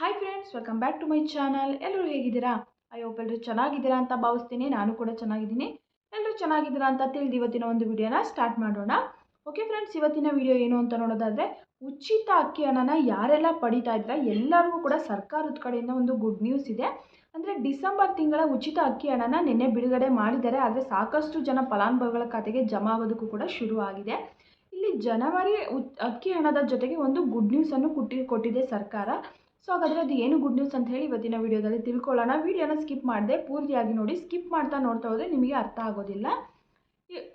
Hi friends welcome back to my channel ಎಲ್ಲರೂ ಹೇಗಿದ್ದೀರಾ? Hope ಎಲ್ಲರೂ ಚೆನ್ನಾಗಿದ್ದೀರಾ ಅಂತ ಭಾವಿಸ್ತೀನಿ. ನಾನು ಕೂಡ ಚೆನ್ನಾಗಿದ್ದೀನಿ. ಎಲ್ಲರೂ ಚೆನ್ನಾಗಿದ್ದೀರಾ ಅಂತ ತಿಳಿದು ಇವತ್ತಿನ ಒಂದು ವಿಡಿಯೋನ ಸ್ಟಾರ್ಟ್ ಮಾಡೋಣ. ಓಕೆ ಫ್ರೆಂಡ್ಸ್ ಇವತ್ತಿನ ವಿಡಿಯೋ ಏನು ಅಂತ ನೋಡೋದಾದರೆ, ಉಚಿತ ಅಕ್ಕಿ ಹಣನ ಯಾರೆಲ್ಲ ಪಡಿತಾ ಇದ್ದೀರಾ, ಎಲ್ಲರಿಗೂ ಕೂಡ ಸರ್ಕಾರದ ಕಡೆಯಿಂದ ಒಂದು ಗುಡ್ ನ್ಯೂಸ್ ಇದೆ. ಅಂದರೆ ಡಿಸೆಂಬರ್ ತಿಂಗಳ ಉಚಿತ ಅಕ್ಕಿ ಹಣನ ನಿನ್ನೆ ಬಿಡುಗಡೆ ಮಾಡಿದ್ದಾರೆ. ಆದರೆ ಸಾಕಷ್ಟು ಜನ ಫಲಾನುಭವಿಗಳ ಖಾತೆಗೆ ಜಮಾ ಆಗೋದಕ್ಕೂ ಕೂಡ ಆಗಿದೆ. ಇಲ್ಲಿ ಜನವರಿ ಅಕ್ಕಿ ಹಣದ ಜೊತೆಗೆ ಒಂದು ಗುಡ್ ನ್ಯೂಸನ್ನು ಕೊಟ್ಟಿ, ಕೊಟ್ಟಿದೆ ಸರ್ಕಾರ. ಸೊ ಹಾಗಾದರೆ ಅದು ಏನು ಗುಡ್ ನ್ಯೂಸ್ ಅಂತ ಹೇಳಿ ಇವತ್ತಿನ ವಿಡಿಯೋದಲ್ಲಿ ತಿಳ್ಕೊಳ್ಳೋಣ. ವಿಡಿಯೋನ ಸ್ಕಿಪ್ ಮಾಡಿದೆ, ಪೂರ್ತಿಯಾಗಿ ನೋಡಿ. ಸ್ಕಿಪ್ ಮಾಡ್ತಾ ನೋಡ್ತಾ ಹೋದರೆ ನಿಮಗೆ ಅರ್ಥ ಆಗೋದಿಲ್ಲ.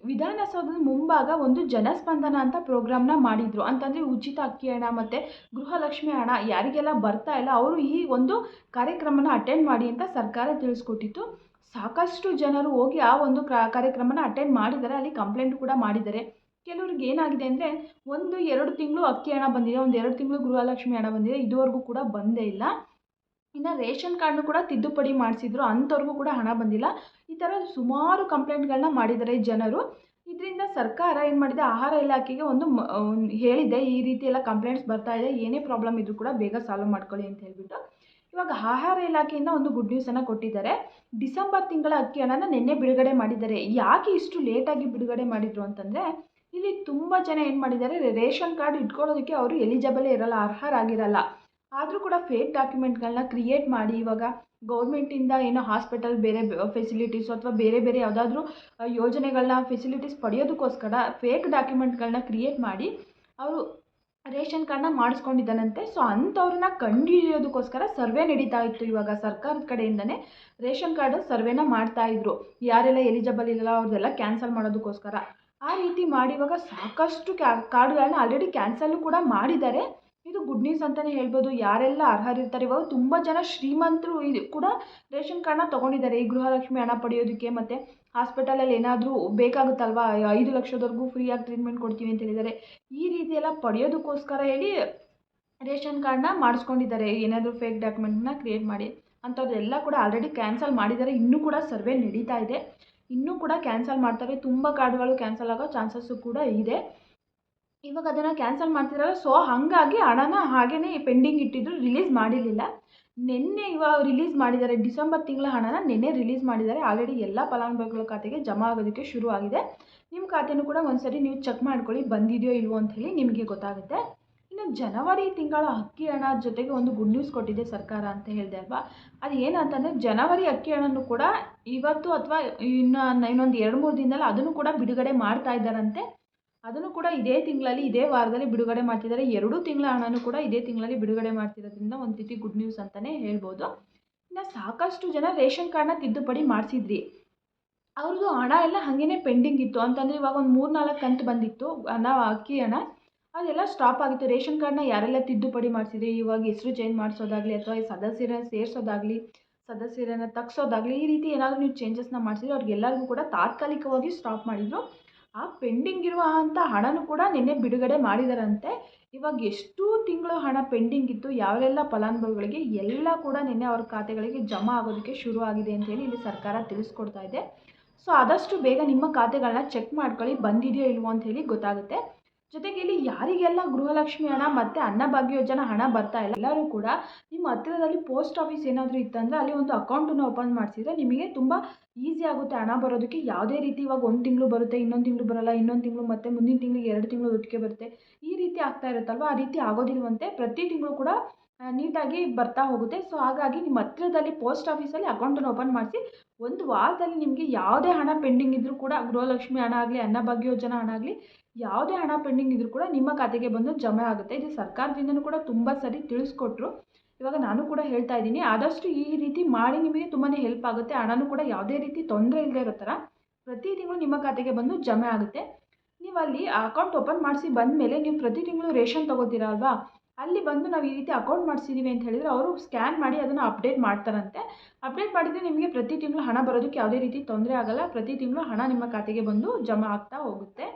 ವಿಧಾನಸೌಧದ ಮುಂಭಾಗ ಒಂದು ಜನಸ್ಪಂದನ ಅಂತ ಪ್ರೋಗ್ರಾಮ್ನ ಮಾಡಿದರು. ಅಂತಂದರೆ ಉಚಿತ ಅಕ್ಕಿ ಹಣ ಮತ್ತು ಗೃಹಲಕ್ಷ್ಮಿ ಹಣ ಯಾರಿಗೆಲ್ಲ ಬರ್ತಾ ಇಲ್ಲ, ಅವರು ಈ ಒಂದು ಕಾರ್ಯಕ್ರಮನ ಅಟೆಂಡ್ ಮಾಡಿ ಅಂತ ಸರ್ಕಾರ ತಿಳಿಸ್ಕೊಟ್ಟಿತ್ತು. ಸಾಕಷ್ಟು ಜನರು ಹೋಗಿ ಆ ಒಂದು ಕ್ರ- ಕಾರ್ಯಕ್ರಮನ ಅಟೆಂಡ್ ಮಾಡಿದ್ದಾರೆ. ಅಲ್ಲಿ ಕಂಪ್ಲೇಂಟ್ ಕೂಡ ಮಾಡಿದ್ದಾರೆ. ಕೆಲವ್ರಿಗೆ ಏನಾಗಿದೆ ಅಂದರೆ ಒಂದು, ಎರಡು ತಿಂಗಳು ಅಕ್ಕಿ ಹಣ ಬಂದಿದೆ, ಒಂದು ಎರಡು ತಿಂಗಳು ಗೃಹಲಕ್ಷ್ಮಿ ಹಣ ಬಂದಿದೆ, ಇದುವರೆಗೂ ಕೂಡ ಬಂದೇ ಇಲ್ಲ. ಇನ್ನು ರೇಷನ್ ಕಾರ್ಡ್ನು ಕೂಡ ತಿದ್ದುಪಡಿ ಮಾಡಿಸಿದ್ರು, ಅಂಥವ್ರಿಗೂ ಕೂಡ ಹಣ ಬಂದಿಲ್ಲ. ಈ ಥರ ಸುಮಾರು ಕಂಪ್ಲೇಂಟ್ಗಳನ್ನ ಮಾಡಿದ್ದಾರೆ ಜನರು. ಇದರಿಂದ ಸರ್ಕಾರ ಏನು ಮಾಡಿದೆ, ಆಹಾರ ಇಲಾಖೆಗೆ ಒಂದು ಹೇಳಿದೆ, ಈ ರೀತಿ ಎಲ್ಲ ಕಂಪ್ಲೇಂಟ್ಸ್ ಬರ್ತಾ ಇದೆ, ಏನೇ ಪ್ರಾಬ್ಲಮ್ ಇದ್ರೂ ಕೂಡ ಬೇಗ ಸಾಲ್ವ್ ಮಾಡ್ಕೊಳ್ಳಿ ಅಂತ ಹೇಳ್ಬಿಟ್ಟು. ಇವಾಗ ಆಹಾರ ಇಲಾಖೆಯಿಂದ ಒಂದು ಗುಡ್ ನ್ಯೂಸನ್ನು ಕೊಟ್ಟಿದ್ದಾರೆ. ಡಿಸೆಂಬರ್ ತಿಂಗಳ ಅಕ್ಕಿ ಹಣನ ನಿನ್ನೆ ಬಿಡುಗಡೆ ಮಾಡಿದ್ದಾರೆ. ಯಾಕೆ ಇಷ್ಟು ಲೇಟಾಗಿ ಬಿಡುಗಡೆ ಮಾಡಿದ್ರು ಅಂತಂದರೆ ಇಲ್ಲಿ ತುಂಬ ಜನ ಏನು ಮಾಡಿದ್ದಾರೆ ರೇಷನ್ ಕಾರ್ಡ್ ಇಟ್ಕೊಳ್ಳೋದಕ್ಕೆ ಅವರು ಎಲಿಜಿಬಲೇ ಇರಲ್ಲ, ಅರ್ಹರಾಗಿರಲ್ಲ. ಆದರೂ ಕೂಡ ಫೇಕ್ ಡಾಕ್ಯುಮೆಂಟ್ಗಳನ್ನ ಕ್ರಿಯೇಟ್ ಮಾಡಿ, ಇವಾಗ ಗೌರ್ಮೆಂಟಿಂದ ಏನೋ ಹಾಸ್ಪಿಟಲ್ ಬೇರೆ ಫೆಸಿಲಿಟೀಸು ಅಥವಾ ಬೇರೆ ಬೇರೆ ಯಾವುದಾದ್ರೂ ಯೋಜನೆಗಳನ್ನ ಫೆಸಿಲಿಟೀಸ್ ಪಡೆಯೋದಕ್ಕೋಸ್ಕರ ಫೇಕ್ ಡಾಕ್ಯುಮೆಂಟ್ಗಳನ್ನ ಕ್ರಿಯೇಟ್ ಮಾಡಿ, ಅವರು ರೇಷನ್ ಕಾರ್ಡ್ನ ಮಾಡಿಸ್ಕೊಂಡಿದ್ದಾನಂತೆ. ಸೊ ಅಂಥವ್ರನ್ನ ಕಂಡುಹಿಡಿಯೋದಕ್ಕೋಸ್ಕರ ಸರ್ವೆ ನಡೀತಾ ಇತ್ತು ಇವಾಗ. ಸರ್ಕಾರದ ಕಡೆಯಿಂದನೇ ರೇಷನ್ ಕಾರ್ಡ್ ಸರ್ವೆನ ಮಾಡ್ತಾ ಇದ್ರು. ಯಾರೆಲ್ಲ ಎಲಿಜಿಬಲ್ ಇರಲ್ಲ ಅವ್ರದ್ದೆಲ್ಲ ಕ್ಯಾನ್ಸಲ್ ಮಾಡೋದಕ್ಕೋಸ್ಕರ. ಆ ರೀತಿ ಮಾಡಿ ಇವಾಗ ಸಾಕಷ್ಟು ಕ್ಯಾ ಕಾರ್ಡ್ಗಳನ್ನ ಆಲ್ರೆಡಿ ಕ್ಯಾನ್ಸಲ್ಲು ಕೂಡ ಮಾಡಿದ್ದಾರೆ. ಇದು ಗುಡ್ ನ್ಯೂಸ್ ಅಂತಲೇ ಹೇಳ್ಬೋದು. ಯಾರೆಲ್ಲ ಅರ್ಹರಿರ್ತಾರೆ ಇವಾಗ ತುಂಬ ಜನ ಶ್ರೀಮಂತರು ಇದು ಕೂಡ ರೇಷನ್ ಕಾರ್ಡ್ನ ತೊಗೊಂಡಿದ್ದಾರೆ. ಈ ಗೃಹಲಕ್ಷ್ಮಿ ಹಣ ಪಡೆಯೋದಕ್ಕೆ ಮತ್ತು ಹಾಸ್ಪಿಟಲಲ್ಲಿ ಏನಾದರೂ ಬೇಕಾಗುತ್ತಲ್ವಾ? ಐದು ಲಕ್ಷದವರೆಗೂ ಫ್ರೀಯಾಗಿ ಟ್ರೀಟ್ಮೆಂಟ್ ಕೊಡ್ತೀವಿ ಅಂತ ಹೇಳಿದ್ದಾರೆ. ಈ ರೀತಿ ಎಲ್ಲ ಪಡೆಯೋದಕ್ಕೋಸ್ಕರ ಹೇಳಿ ರೇಷನ್ ಕಾರ್ಡ್ನ ಮಾಡಿಸ್ಕೊಂಡಿದ್ದಾರೆ. ಏನಾದರೂ ಫೇಕ್ ಡಾಕ್ಯುಮೆಂಟ್ನ ಕ್ರಿಯೇಟ್ ಮಾಡಿ ಅಂಥದ್ದೆಲ್ಲ ಕೂಡ ಆಲ್ರೆಡಿ ಕ್ಯಾನ್ಸಲ್ ಮಾಡಿದ್ದಾರೆ. ಇನ್ನೂ ಕೂಡ ಸರ್ವೆ ನಡೀತಾ ಇದೆ. ಇನ್ನೂ ಕೂಡ ಕ್ಯಾನ್ಸಲ್ ಮಾಡ್ತಾರೆ. ತುಂಬ ಕಾರ್ಡ್ಗಳು ಕ್ಯಾನ್ಸಲ್ ಆಗೋ ಚಾನ್ಸಸ್ಸು ಕೂಡ ಇದೆ. ಇವಾಗ ಅದನ್ನು ಕ್ಯಾನ್ಸಲ್ ಮಾಡ್ತಿರಲ್ಲ ಸೊ ಹಾಗಾಗಿ ಹಣನ ಹಾಗೇ ಪೆಂಡಿಂಗ್ ಇಟ್ಟಿದ್ರು ರಿಲೀಸ್ ಮಾಡಿರಲಿಲ್ಲ. ನಿನ್ನೆ ಇವಾಗ ರಿಲೀಸ್ ಮಾಡಿದ್ದಾರೆ. ಡಿಸೆಂಬರ್ ತಿಂಗಳ ಹಣನ ನಿನ್ನೆ ರಿಲೀಸ್ ಮಾಡಿದ್ದಾರೆ. ಆಲ್ರೆಡಿ ಎಲ್ಲ ಫಲಾನುಭವಿಗಳ ಖಾತೆಗೆ ಜಮಾ ಆಗೋದಕ್ಕೆ ಶುರು ಆಗಿದೆ ನಿಮ್ಮ ಖಾತೆನೂ ಕೂಡ ಒಂದ್ಸರಿ ನೀವು ಚೆಕ್ ಮಾಡ್ಕೊಳ್ಳಿ ಬಂದಿದೆಯೋ ಇಲ್ವೋ ಅಂತ ಹೇಳಿ ನಿಮಗೆ ಗೊತ್ತಾಗುತ್ತೆ. ಜನವರಿ ತಿಂಗಳ ಅಕ್ಕಿ ಹಣ ಜೊತೆಗೆ ಒಂದು ಗುಡ್ ನ್ಯೂಸ್ ಕೊಟ್ಟಿದೆ ಸರ್ಕಾರ ಅಂತ ಹೇಳಿದೆ ಅಲ್ವಾ? ಅದು ಏನಂತಂದರೆ ಜನವರಿ ಅಕ್ಕಿ ಹಣನೂ ಕೂಡ ಇವತ್ತು ಅಥವಾ ಇನ್ನು ಇನ್ನೊಂದು ಎರಡು ಮೂರು ದಿನದಲ್ಲಿ ಅದನ್ನು ಕೂಡ ಬಿಡುಗಡೆ ಮಾಡ್ತಾ ಇದ್ದಾರಂತೆ. ಅದನ್ನು ಕೂಡ ಇದೇ ತಿಂಗಳಲ್ಲಿ, ಇದೇ ವಾರದಲ್ಲಿ ಬಿಡುಗಡೆ ಮಾಡ್ತಿದ್ದಾರೆ. ಎರಡು ತಿಂಗಳ ಹಣನೂ ಕೂಡ ಇದೇ ತಿಂಗಳಲ್ಲಿ ಬಿಡುಗಡೆ ಮಾಡ್ತಿರೋದ್ರಿಂದ ಒಂದು ರೀತಿ ಗುಡ್ ನ್ಯೂಸ್ ಅಂತಲೇ ಹೇಳ್ಬೋದು. ಇನ್ನು ಸಾಕಷ್ಟು ಜನ ರೇಷನ್ ಕಾರ್ಡ್ನ ತಿದ್ದುಪಡಿ ಮಾಡಿಸಿದ್ರಿ. ಅವ್ರದ್ದು ಹಣ ಎಲ್ಲ ಹಾಗೇನೆ ಪೆಂಡಿಂಗ್ ಇತ್ತು. ಅಂತಂದರೆ ಇವಾಗ ಒಂದು ಮೂರು ನಾಲ್ಕು ಕಂತು ಬಂದಿತ್ತು. ಹಣ ಅಕ್ಕಿ ಹಣ. ಅದೆಲ್ಲ ಸ್ಟಾಪ್ ಆಗಿತ್ತು. ರೇಷನ್ ಕಾರ್ಡ್ನ ಯಾರೆಲ್ಲ ತಿದ್ದುಪಡಿ ಮಾಡಿಸಿದ್ರಿ ಇವಾಗ ಹೆಸರು ಚೇಂಜ್ ಮಾಡಿಸೋದಾಗಲಿ ಅಥವಾ ಈ ಸದಸ್ಯರನ್ನ ಸೇರಿಸೋದಾಗಲಿ, ಸದಸ್ಯರನ್ನು ತಗ್ಸೋದಾಗಲಿ, ಈ ರೀತಿ ಏನಾದರೂ ನೀವು ಚೇಂಜಸ್ನ ಮಾಡಿಸಿದ್ರೆ ಅವ್ರಿಗೆಲ್ಲರಿಗೂ ಕೂಡ ತಾತ್ಕಾಲಿಕವಾಗಿ ಸ್ಟಾಪ್ ಮಾಡಿದರು. ಆ ಪೆಂಡಿಂಗ್ ಇರುವ ಅಂಥ ಹಣನೂ ಕೂಡ ನಿನ್ನೆ ಬಿಡುಗಡೆ ಮಾಡಿದಾರಂತೆ. ಇವಾಗ ಎಷ್ಟು ತಿಂಗಳು ಹಣ ಪೆಂಡಿಂಗ್ ಇತ್ತು. ಯಾವೆಲ್ಲ ಫಲಾನುಭವಿಗಳಿಗೆ ಎಲ್ಲ ಕೂಡ ನಿನ್ನೆ ಅವ್ರ ಖಾತೆಗಳಿಗೆ ಜಮಾ ಆಗೋದಕ್ಕೆ ಶುರು ಆಗಿದೆ ಅಂತೇಳಿ ಇಲ್ಲಿ ಸರ್ಕಾರ ತಿಳಿಸ್ಕೊಡ್ತಾ ಇದೆ. ಸೊ ಆದಷ್ಟು ಬೇಗ ನಿಮ್ಮ ಖಾತೆಗಳನ್ನ ಚೆಕ್ ಮಾಡ್ಕೊಳ್ಳಿ. ಬಂದಿದೆಯೋ ಇಲ್ವೋ ಅಂತ ಹೇಳಿ ಗೊತ್ತಾಗುತ್ತೆ. ಜೊತೆಗೆ ಇಲ್ಲಿ ಯಾರಿಗೆಲ್ಲ ಗೃಹಲಕ್ಷ್ಮಿ ಹಣ ಮತ್ತು ಅನ್ನಭಾಗ್ಯ ಯೋಜನೆ ಹಣ ಬರ್ತಾ ಇಲ್ಲ, ಎಲ್ಲರೂ ಕೂಡ ನಿಮ್ಮ ಹತ್ತಿರದಲ್ಲಿ ಪೋಸ್ಟ್ ಆಫೀಸ್ ಏನಾದರೂ ಇತ್ತಂದರೆ ಅಲ್ಲಿ ಒಂದು ಅಕೌಂಟನ್ನು ಓಪನ್ ಮಾಡಿಸಿದ್ರೆ ನಿಮಗೆ ತುಂಬ ಈಸಿ ಆಗುತ್ತೆ ಹಣ ಬರೋದಕ್ಕೆ. ಯಾವುದೇ ರೀತಿ ಇವಾಗ ಒಂದು ತಿಂಗಳು ಬರುತ್ತೆ, ಇನ್ನೊಂದು ತಿಂಗಳು ಬರಲ್ಲ, ಇನ್ನೊಂದು ತಿಂಗಳು ಮತ್ತು ಮುಂದಿನ ತಿಂಗಳಿಗೆ ಎರಡು ತಿಂಗಳು ಒಟ್ಟಿಗೆ ಬರುತ್ತೆ. ಈ ರೀತಿ ಆಗ್ತಾ ಇರುತ್ತಲ್ವ? ಆ ರೀತಿ ಆಗೋದಿಲ್ವಂತೆ. ಪ್ರತಿ ತಿಂಗಳು ಕೂಡ ನೀಟಾಗಿ ಬರ್ತಾ ಹೋಗುತ್ತೆ. ಸೊ ಹಾಗಾಗಿ ನಿಮ್ಮ ಹತ್ತಿರದಲ್ಲಿ ಪೋಸ್ಟ್ ಆಫೀಸಲ್ಲಿ ಅಕೌಂಟನ್ನು ಓಪನ್ ಮಾಡಿಸಿ, ಒಂದು ವಾರದಲ್ಲಿ ನಿಮಗೆ ಯಾವುದೇ ಹಣ ಪೆಂಡಿಂಗ್ ಇದ್ದರೂ ಕೂಡ, ಗೃಹಲಕ್ಷ್ಮಿ ಹಣ ಆಗಲಿ ಅನ್ನಭಾಗ್ಯ ಯೋಜನಾ ಹಣ ಆಗಲಿ, ಯಾವುದೇ ಹಣ ಪೆಂಡಿಂಗ್ ಇದ್ದರೂ ಕೂಡ ನಿಮ್ಮ ಖಾತೆಗೆ ಬಂದು ಜಮೆ ಆಗುತ್ತೆ. ಇದು ಸರ್ಕಾರದಿಂದನೂ ಕೂಡ ತುಂಬ ಸರಿ ತಿಳಿಸ್ಕೊಟ್ರು. ಇವಾಗ ನಾನು ಕೂಡ ಹೇಳ್ತಾ ಇದ್ದೀನಿ, ಆದಷ್ಟು ಈ ರೀತಿ ಮಾಡಿ ನಿಮಗೆ ತುಂಬಾ ಹೆಲ್ಪ್ ಆಗುತ್ತೆ. ಹಣನೂ ಕೂಡ ಯಾವುದೇ ರೀತಿ ತೊಂದರೆ ಇಲ್ಲದೆ ಇರೋ ಥರ ಪ್ರತಿ ತಿಂಗಳು ನಿಮ್ಮ ಖಾತೆಗೆ ಬಂದು ಜಮೆ ಆಗುತ್ತೆ. ನೀವು ಅಲ್ಲಿ ಅಕೌಂಟ್ ಓಪನ್ ಮಾಡಿಸಿ ಬಂದ ಮೇಲೆ ನೀವು ಪ್ರತಿ ತಿಂಗಳು ರೇಷನ್ ತೊಗೋತೀರಾ ಅಲ್ವಾ? ಅಲ್ಲಿ ಬಂದು ನಾವು ಈ ರೀತಿ ಅಕೌಂಟ್ ಮಾಡಿಸಿದ್ದೀವಿ ಅಂತ ಹೇಳಿದರೆ ಅವರು ಸ್ಕ್ಯಾನ್ ಮಾಡಿ ಅದನ್ನು ಅಪ್ಡೇಟ್ ಮಾಡ್ತಾರಂತೆ. ಅಪ್ಡೇಟ್ ಮಾಡಿದರೆ ನಿಮಗೆ ಪ್ರತಿ ತಿಂಗಳು ಹಣ ಬರೋದಕ್ಕೆ ಯಾವುದೇ ರೀತಿ ತೊಂದರೆ ಆಗಲ್ಲ. ಪ್ರತಿ ತಿಂಗಳು ಹಣ ನಿಮ್ಮ ಖಾತೆಗೆ ಬಂದು ಜಮಾ ಆಗ್ತಾ ಹೋಗುತ್ತೆ.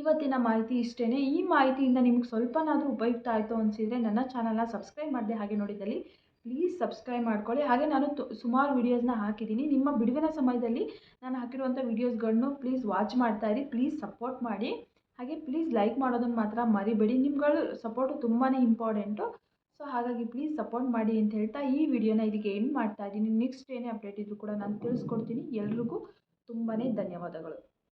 ಇವತ್ತಿನ ಮಾಹಿತಿ ಇಷ್ಟೇ ಈ ಮಾಹಿತಿಯಿಂದ ನಿಮ್ಗೆ ಸ್ವಲ್ಪನಾದರೂ ಉಪಯುಕ್ತ ಆಯಿತು ಅನಿಸಿದರೆ ನನ್ನ ಚಾನಲ್ನ ಸಬ್ಸ್ಕ್ರೈಬ್ ಮಾಡಿದೆ ಹಾಗೆ ನೋಡಿದಲ್ಲಿ ಪ್ಲೀಸ್ ಸಬ್ಸ್ಕ್ರೈಬ್ ಮಾಡ್ಕೊಳ್ಳಿ. ಹಾಗೆ ನಾನು ಸುಮಾರು ವೀಡಿಯೋಸ್ನ ಹಾಕಿದ್ದೀನಿ. ನಿಮ್ಮ ಬಿಡುವಿನ ಸಮಯದಲ್ಲಿ ನಾನು ಹಾಕಿರುವಂಥ ವೀಡಿಯೋಸ್ಗಳನ್ನು ಪ್ಲೀಸ್ ವಾಚ್ ಮಾಡ್ತಾ ಇರಿ. ಪ್ಲೀಸ್ ಸಪೋರ್ಟ್ ಮಾಡಿ. ಹಾಗೆ ಪ್ಲೀಸ್ ಲೈಕ್ ಮಾಡೋದನ್ನು ಮಾತ್ರ ಮರಿಬೇಡಿ. ನಿಮ್ಗಳು ಸಪೋರ್ಟು ತುಂಬಾ ಇಂಪಾರ್ಟೆಂಟು ಸೊ ಹಾಗಾಗಿ ಪ್ಲೀಸ್ ಸಪೋರ್ಟ್ ಮಾಡಿ ಅಂತ ಹೇಳ್ತಾ ಈ ವಿಡಿಯೋನ ಇದಕ್ಕೆ ಎಂಡ್ ಮಾಡ್ತಾ ಇದ್ದೀನಿ. ನೆಕ್ಸ್ಟ್ ಏನೇ ಅಪ್ಡೇಟ್ ಇದ್ದರೂ ಕೂಡ ನಾನು ತಿಳಿಸ್ಕೊಡ್ತೀನಿ. ಎಲ್ರಿಗೂ ತುಂಬಾ ಧನ್ಯವಾದಗಳು.